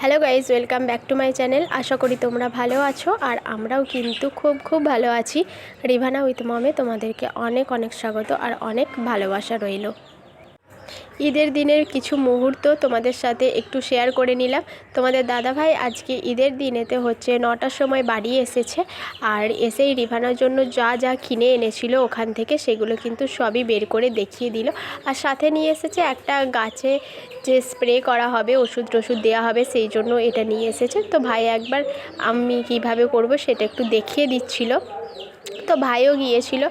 Hello guys welcome back to my channel. আশা করি তোমরা ভালো আছো, আর আমরাও কিন্তু খুব খুব ভালো আছি। রিভানা উইথ মমে তোমাদেরকে অনেক অনেক স্বাগত আর অনেক ভালোবাসা রইল। ঈদের দিনের কিছু মুহূর্ত তোমাদের সাথে একটু শেয়ার করে নিলাম। তোমাদের দাদাভাই আজকে ঈদের দিনেতে হচ্ছে নটার সময় বাড়ি এসেছে আর এসেই রিভানার জন্য যা যা কিনে এনেছিল ওখান থেকে সেগুলো কিন্তু সবই বের করে দেখিয়ে দিল। আর সাথে নিয়ে এসেছে একটা গাছে যে স্প্রে করা হবে ওষুধ টষুধ দেওয়া হবে সেই জন্য এটা নিয়ে এসেছে। তো ভাই একবার আমি কীভাবে করব সেটা একটু দেখিয়ে দিচ্ছিল। তো ভাইও গিয়েছিল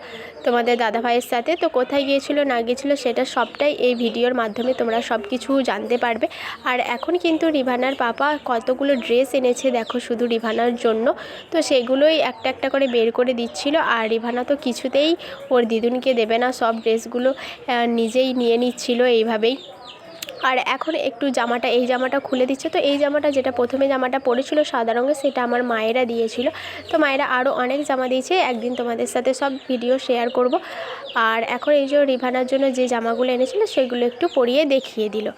তোমাদের দাদা ভাইয়ের সাথে। তো কোথায় গিয়েছিল, না গিয়েছিল সেটা সবটাই এই ভিডিওর মাধ্যমে তোমরা সব কিছু জানতে পারবে। আর এখন কিন্তু রিভানার পাপা কতগুলো ড্রেস এনেছে দেখো শুধু রিভানার জন্য। তো সেগুলোই একটা একটা করে বের করে দিচ্ছিল। আর রিভানা তো কিছুতেই ওর দিদুনকে দেবে না, সব ড্রেসগুলো নিজেই নিয়ে নিচ্ছিল এইভাবেই। আর এখন একটু জামাটা, এই জামাটা খুলে দিচ্ছে। তো এই জামাটা যেটা প্রথমে জামাটা পরেছিল সাদা রঙের, সেটা আমার মায়েরা দিয়েছিল। তো মায়েরা আরও অনেক জামা দিয়েছে। একদিন তোমাদের সাথে সব ভিডিও শেয়ার করব। আর এখন এই যে রিভানার জন্য যে জামাগুলো এনেছিল, সেগুলো একটু পরিয়ে দেখিয়ে দিল।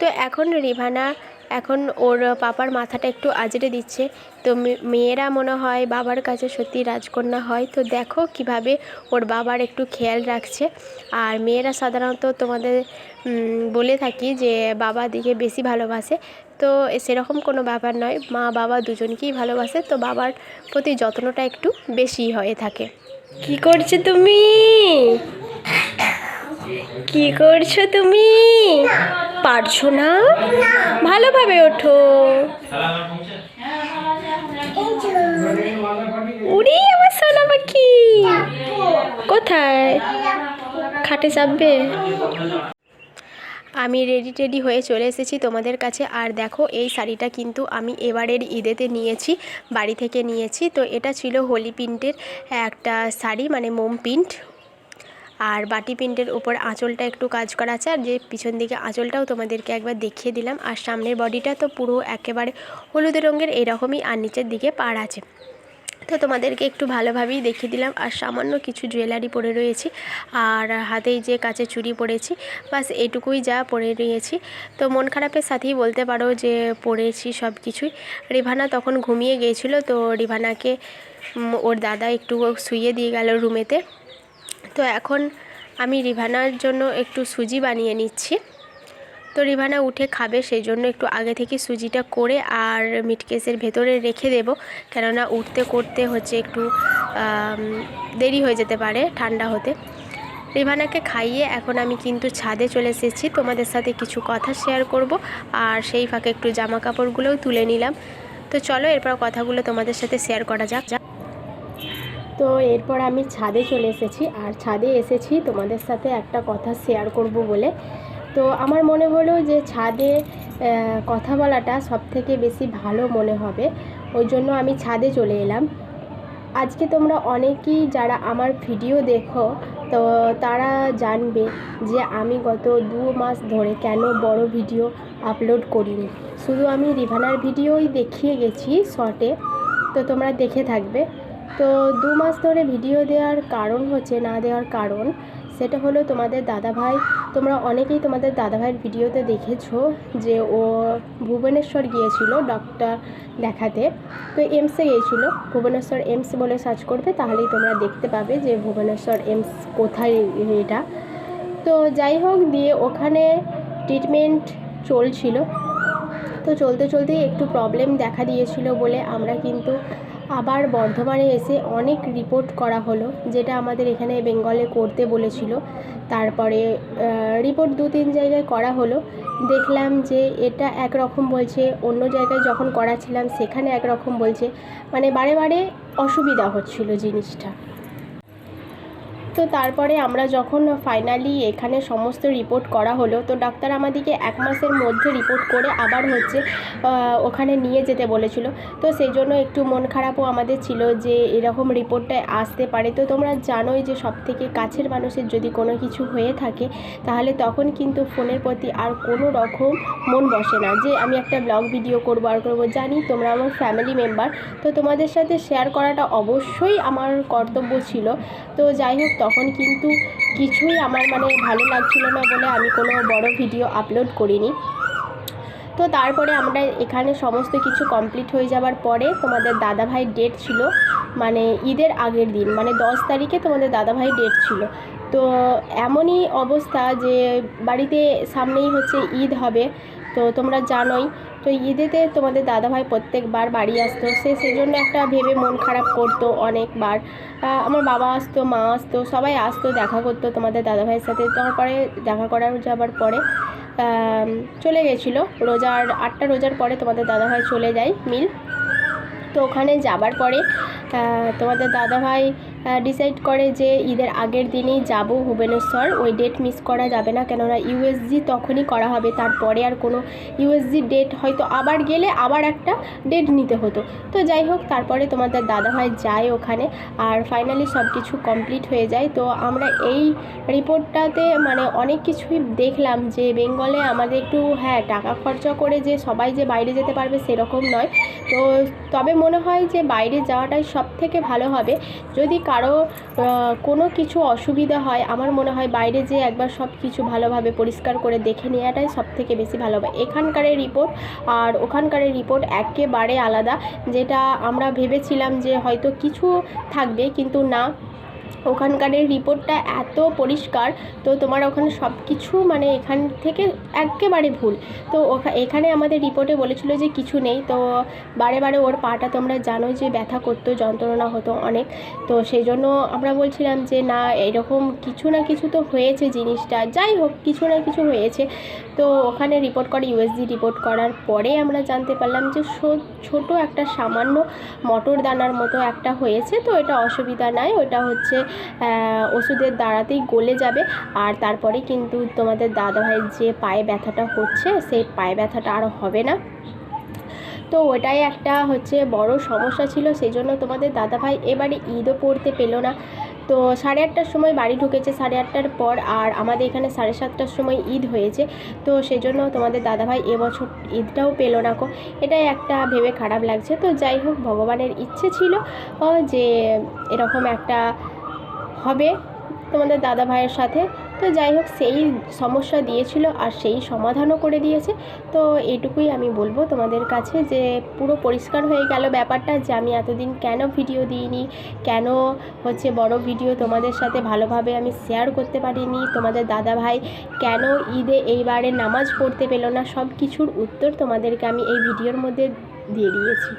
তো এখন রিভানা এখন ওর পাপার মাথাটা একটু আজড়ে দিচ্ছে। তো মেয়েরা মনে হয় বাবার কাছে সত্যি রাজকন্যা হয়। তো দেখো কীভাবে ওর বাবার একটু খেয়াল রাখছে। আর মেয়েরা সাধারণত তোমাদের বলে থাকি যে বাবা দিকে বেশি ভালোবাসে। তো সেরকম কোনো ব্যাপার নয়, মা বাবা দুজনকেই ভালোবাসে। তো বাবার প্রতি যত্নটা একটু বেশি হয়ে থাকে। কি করছ তুমি? কি করছ তুমি? পারছ না? ভালোভাবে ওঠো। উড়ি আমার সোনা পাখি। কোথায়? খাটে চাপবে? আমি রেডি টেডি হয়ে চলে এসেছি তোমাদের কাছে। আর দেখো, এই শাড়িটা কিন্তু আমি এবারের ঈদেতে নিয়েছি, বাড়ি থেকে নিয়েছি। তো এটা ছিল হোলি প্রিন্টের একটা শাড়ি মানে মোম প্রিন্ট। আর বাটি প্রিন্টের উপর আঁচলটা একটু কাজ করা আছে, আর যে পিছন দিকে আঁচলটাও তোমাদেরকে একবার দেখিয়ে দিলাম। আর সামনের বডিটা তো পুরো একেবারে হলুদ রঙের, এরকমই, আর নিচের দিকে পাড় আছে। তো তোমাদেরকে একটু ভালোভাবেই দেখিয়ে দিলাম। আর সামান্য কিছু জুয়েলারি পরে রয়েছি, আর হাতেই যে কাছে চুড়ি পরেছি, বাস এটুকুই যা পরে রয়েছি। তো মন খারাপের সাথেই বলতে পারো যে পরেছি সব কিছুই রিভানা তখন ঘুমিয়ে গিয়েছিল, তো রিভানাকে ওর দাদা একটু শুইয়ে দিয়ে গেল রুমেতে। তো এখন আমি রিভানার জন্য একটু সুজি বানিয়ে নিচ্ছি। তো রিভানা উঠে খাবে সেই জন্য একটু আগে থেকে সুজিটা করে আর মিটকেসের ভেতরে রেখে দেব। কেননা উঠতে করতে হচ্ছে একটু দেরি হয়ে যেতে পারে ঠান্ডা হতে। রিভানাকে খাইয়ে এখন আমি কিন্তু ছাদে চলে এসেছি। তোমাদের সাথে কিছু কথা শেয়ার করব আর সেই ফাঁকে একটু জামা কাপড়গুলোও তুলে নিলাম। তো চলো এরপর কথাগুলো তোমাদের সাথে শেয়ার করা যাক। তো এরপর আমি ছাদে চলে এসেছি। আর ছাদে এসেছি তোমাদের সাথে একটা কথা শেয়ার করব বলে। তো আমার মনে হলো যে ছাদে কথা বলাটা সব থেকে বেশি ভালো মনে হবে। ওই জন্য আমি ছাদে চলে এলাম। আজকে তোমরা অনেকেই যারা আমার ভিডিও দেখো, তো তারা জানবে যে আমি গত দু মাস ধরে কেন বড় ভিডিও আপলোড করিনি। শুধু আমি রিভানার ভিডিওই দেখিয়ে গেছি শর্টে তো তোমরা দেখে থাকবে। তো দু মাস ধরে ভিডিও দেওয়ার কারণ হচ্ছে, না দেওয়ার কারণ, সেটা হলো তোমাদের দাদাভাই। তোমরা অনেকেই তোমাদের দাদাভাইয়ের ভিডিওতে দেখেছ যে ও ভুবনেশ্বর গিয়েছিল ডক্টর দেখাতে। তো এমসে গিয়েছিল। ভুবনেশ্বর এমস বলে সার্চ করবে, তাহলেই তোমরা দেখতে পাবে যে ভুবনেশ্বর এমস কোথায় এটা। তো যাই হোক, দিয়ে ওখানে ট্রিটমেন্ট চলছিল। তো চলতে চলতেই একটু প্রবলেম দেখা দিয়েছিল বলে আমরা কিন্তু আবার বর্ধমানে এসে অনেক রিপোর্ট করা হলো, যেটা আমাদের এখানে বেঙ্গলে করতে বলেছিল। তারপরে রিপোর্ট দু তিন জায়গায় করা হলো। দেখলাম যে এটা একরকম বলছে, অন্য জায়গায় যখন করাছিলাম সেখানে একরকম বলছে। মানে বারে বারে অসুবিধা হচ্ছিল জিনিসটা। তো তারপরে আমরা যখন ফাইনালি এখানে সমস্ত রিপোর্ট করা হলো, তো ডাক্তার আমাদেরকে এক মাসের মধ্যে রিপোর্ট করে আবার হচ্ছে ওখানে নিয়ে যেতে বলেছিল। তো সেই জন্য একটু মন খারাপও আমাদের ছিল যে এরকম রিপোর্টটা আসতে পারে। তো তোমরা জানোই যে সব থেকে কাছের মানুষের যদি কোনো কিছু হয়ে থাকে, তাহলে তখন কিন্তু ফোনের প্রতি আর কোনো রকম মন বসে না। যে আমি একটা ব্লগ ভিডিও করব, আর করব, জানি তোমরা আমার ফ্যামিলি মেম্বার তো তোমাদের সাথে শেয়ার করাটা অবশ্যই আমার কর্তব্য ছিল। তো যাই হোক তখন কিন্তু কিছুই আমার মানে ভালো লাগছিল না বলে আমি কোনো বড় ভিডিও আপলোড করিনি। তো তারপরে আমরা এখানে সমস্ত কিছু কমপ্লিট হয়ে যাওয়ার পরে তোমাদের দাদাভাই ডেট ছিল মানে ঈদের আগের দিন মানে দশ তারিখে তোমাদের দাদাভাই ডেট ছিল। তো এমনই অবস্থা যে বাড়িতে সামনেই হচ্ছে ঈদ হবে তো তোমরা জানোই। তো ঈদেতে তোমাদের দাদাভাই প্রত্যেকবার বাড়ি আসতো। সে সেজন্য একটা ভেবে মন খারাপ করতো অনেকবার। আমার বাবা আসতো, মা আসতো, সবাই আসতো, দেখা করতো তোমাদের দাদাভাইয়ের সাথে। তারপরে দেখা করার যাবার পরে চলে গেছিল। রোজার, আটটা রোজার পরে তোমাদের দাদাভাই চলে যায় মিল। তো ওখানে যাবার পরে তোমাদের দাদাভাই ডিসাইড করে যে ঈদের আগের দিনেই যাব ভুবনেশ্বর। ওই ডেট মিস করা যাবে না, কেননা ইউএসজি তখনই করা হবে, তারপরে আর কোনো ইউএসজি ডেট হয়তো আবার গেলে আবার একটা ডেট নিতে হতো। তো যাই হোক, তারপরে তোমাদের দাদাভাই যায় ওখানে, আর ফাইনালি সব কিছু কমপ্লিট হয়ে যায়। তো আমরা এই রিপোর্টটাতে মানে অনেক কিছুই দেখলাম যে বেঙ্গলে আমাদের একটু হ্যাঁ টাকা খরচা করে যে সবাই যে বাইরে যেতে পারবে সেরকম নয়। তো তবে মনে হয় যে বাইরে যাওয়াটাই সব থেকে ভালো হবে। যদি কারও কোনো কিছু অসুবিধা হয়, আমার মনে হয় বাইরে যে একবার সব কিছু ভালোভাবে পরিষ্কার করে দেখে নেওয়াটাই সব থেকে বেশি ভালো হবে। এখানকারের রিপোর্ট আর ওখানকারের রিপোর্ট একেবারে আলাদা, যেটা আমরা ভেবেছিলাম যে হয়তো কিছু থাকবে, কিন্তু না। ওখানকারের রিপোর্টটা এত পরিষ্কার, তো তোমার ওখানে সব কিছু মানে এখান থেকে একেবারে ভুল। তো এখানে আমাদের রিপোর্টে বলেছিল যে কিছু নেই, তো বারে বারে ওর পাটা তোমরা জানো যে ব্যথা করতো, যন্ত্রণা হতো অনেক। তো সেই জন্য আমরা বলছিলাম যে না, এরকম কিছু না কিছু তো হয়েছে জিনিসটা, যাই হোক, কিছু না কিছু হয়েছে। তো ওখানে রিপোর্ট করে ইউএসজি রিপোর্ট করার পরে আমরা জানতে পারলাম যে ছোট একটা সামান্য মটর দানার মতো একটা হয়েছে, তো এটা অসুবিধা নাই, ওটা হচ্ছে ওষুধের দ্বারাতেই গলে যাবে। আর তারপরে কিন্তু তোমাদের দাদাভাইয়ের যে পায়ে ব্যথাটা হচ্ছে, সেই পায়ে ব্যথাটা আর হবে না। তো ওটাই একটা হচ্ছে বড় সমস্যা ছিল সেই জন্য তোমাদের দাদাভাই এবারে ঈদও পড়তে পেল না। তো সাড়ে আটটার সময় বাড়ি ঢুকেছে, সাড়ে আটটার পর আর আমাদের এখানে সাড়ে সাতটার সময় ঈদ হয়েছে। তো সেই জন্য তোমাদের দাদাভাই এবছর ঈদটাও পেল না কো এটাই একটা ভেবে খারাপ লাগছে। তো যাই হোক, ভগবানের ইচ্ছে ছিল যে এরকম একটা হবে তোমাদের দাদা ভাইয়ের সাথে। তো যাই হোক, সেই সমস্যা দিয়েছিল আর সেই সমাধানও করে দিয়েছে। তো এটুকুই আমি বলব তোমাদের কাছে যে, পুরো পরিষ্কার হয়ে গেল ব্যাপারটা যে আমি এতদিন কেন ভিডিও দিইনি, কেন হচ্ছে বড় ভিডিও তোমাদের সাথে ভালোভাবে আমি শেয়ার করতে পারিনি, তোমাদের দাদা ভাই কেন ঈদে এইবারে নামাজ পড়তে পেল না সব কিছুর উত্তর তোমাদেরকে আমি এই ভিডিওর মধ্যে দিয়ে দিয়েছি।